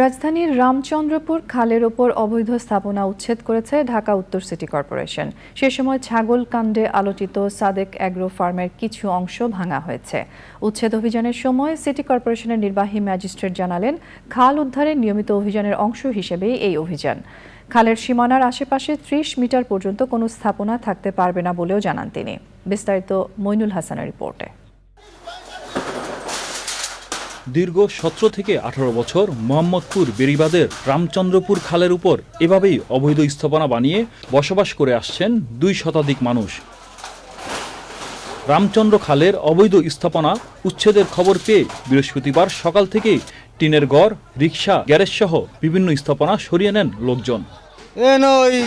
রাজধানীর রামচন্দ্রপুর খালের ওপর অবৈধ স্থাপনা উচ্ছেদ করেছে ঢাকা উত্তর সিটি কর্পোরেশন। সে সময় ছাগল কাণ্ডে আলোচিত সাদেক অ্যাগ্রো ফার্মের কিছু অংশ ভাঙা হয়েছে। উচ্ছেদ অভিযানের সময় সিটি কর্পোরেশনের নির্বাহী ম্যাজিস্ট্রেট জানালেন, খাল উদ্ধারের নিয়মিত অভিযানের অংশ হিসেবেই এই অভিযান। খালের সীমানার আশেপাশে ত্রিশ মিটার পর্যন্ত কোনো স্থাপনা থাকতে পারবে না বলেও জানান তিনি। বিস্তারিত মইনুল হাসানের রিপোর্টে। দীর্ঘ সতেরো থেকে আঠারো বছর মোহাম্মদপুর বেরিবাদের রামচন্দ্রপুর খালের উপর এভাবেই অবৈধ স্থাপনা বানিয়ে বসবাস করে আসছেন দুই শতাধিক মানুষ। রামচন্দ্র খালের অবৈধ স্থাপনা উচ্ছেদের খবর পেয়ে বৃহস্পতিবার সকাল থেকেই টিনের গড় রিক্সা গ্যারেজ সহ বিভিন্ন স্থাপনা সরিয়ে নেন লোকজন। ওই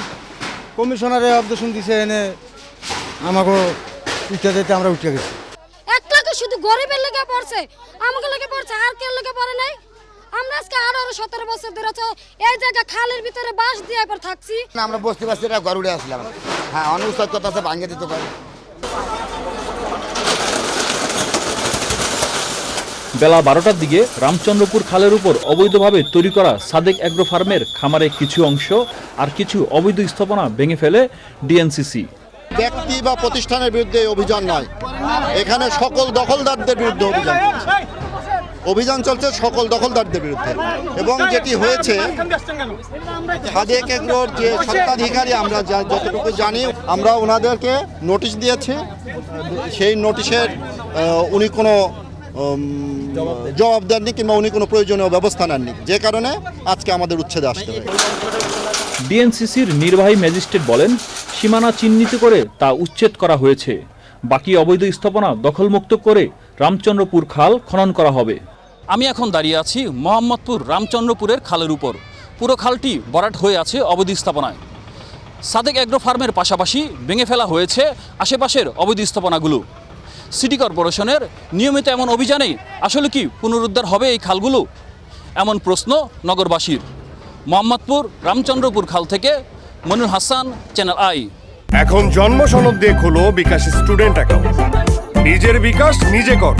কমিশনারে অবজেকশন দিছে এনে আমাকে যেতে আমরা উঠে গেছি। গরিবের লেগে পড়ছে আমাকে লেগে পড়ছে আর কে লেগে পড়ে নাই। আমরা আজকে আঠারো সতেরো বছর ধরে এই জায়গা খালের ভিতরে বাঁশ দিয়ে পর থাকছি। আমরা বসতে পারছি এটা ঘর উড়ে আসলাম। হ্যাঁ অনুষ্ঠ কথা আছে ভাঙে দিতে পারে। বেলা বারোটার দিকে রামচন্দ্রপুর খালের উপর অবৈধভাবে তৈরি করা সাদেক অ্যাগ্রো ফার্মের খামারে কিছু অংশ আর কিছু অবৈধ স্থাপনা ভেঙে ফেলে ডিএনসিসি। ব্যক্তি বা প্রতিষ্ঠানের বিরুদ্ধে অভিযান নয়। এখানে সকল দখলদারদের বিরুদ্ধে অভিযান। অভিযান চলছে সকল দখলদারদের বিরুদ্ধে। এবং যেটি হয়েছে সাদেক এগ্রোর যে সত্ত্বাধিকারী আমরা যতটুকু জানি, আমরা ওনাদেরকে নোটিশ দিয়েছি। সেই নোটিশের উনি কোনো জবাব দেননি কিংবা উনি কোনো প্রয়োজনীয় ব্যবস্থা নেননি। যে কারণে আজকে আমাদের উচ্ছেদে আসতে হয় ডিএনসিসির নির্বাহী ম্যাজিস্ট্রেট বলেন, সীমানা চিহ্নিত করে তা উচ্ছেদ করা হয়েছে। বাকি অবৈধ স্থাপনা দখলমুক্ত করে রামচন্দ্রপুর খাল খনন করা হবে। আমি এখন দাঁড়িয়ে আছি মোহাম্মদপুর রামচন্দ্রপুরের খালের উপর। পুরো খালটি বরাট হয়ে আছে অবৈধ স্থাপনায়। সাদেক অ্যাগ্রো ফার্মের পাশাপাশি ভেঙে ফেলা হয়েছে আশেপাশের অবৈধ স্থাপনাগুলো। সিটি কর্পোরেশনের নিয়মিত এমন অভিযানে আসলে কি পুনরুদ্ধার হবে এই খালগুলো? এমন প্রশ্ন নগরবাসীর। মোহাম্মদপুর, রামচন্দ্রপুর খাল থেকে মনুর হাসান চ্যানেল আই এখন জন্ম সনদ দিয়ে খোলো বিকাশ স্টুডেন্ট অ্যাকাউন্ট। নিজের বিকাশ নিজে কর।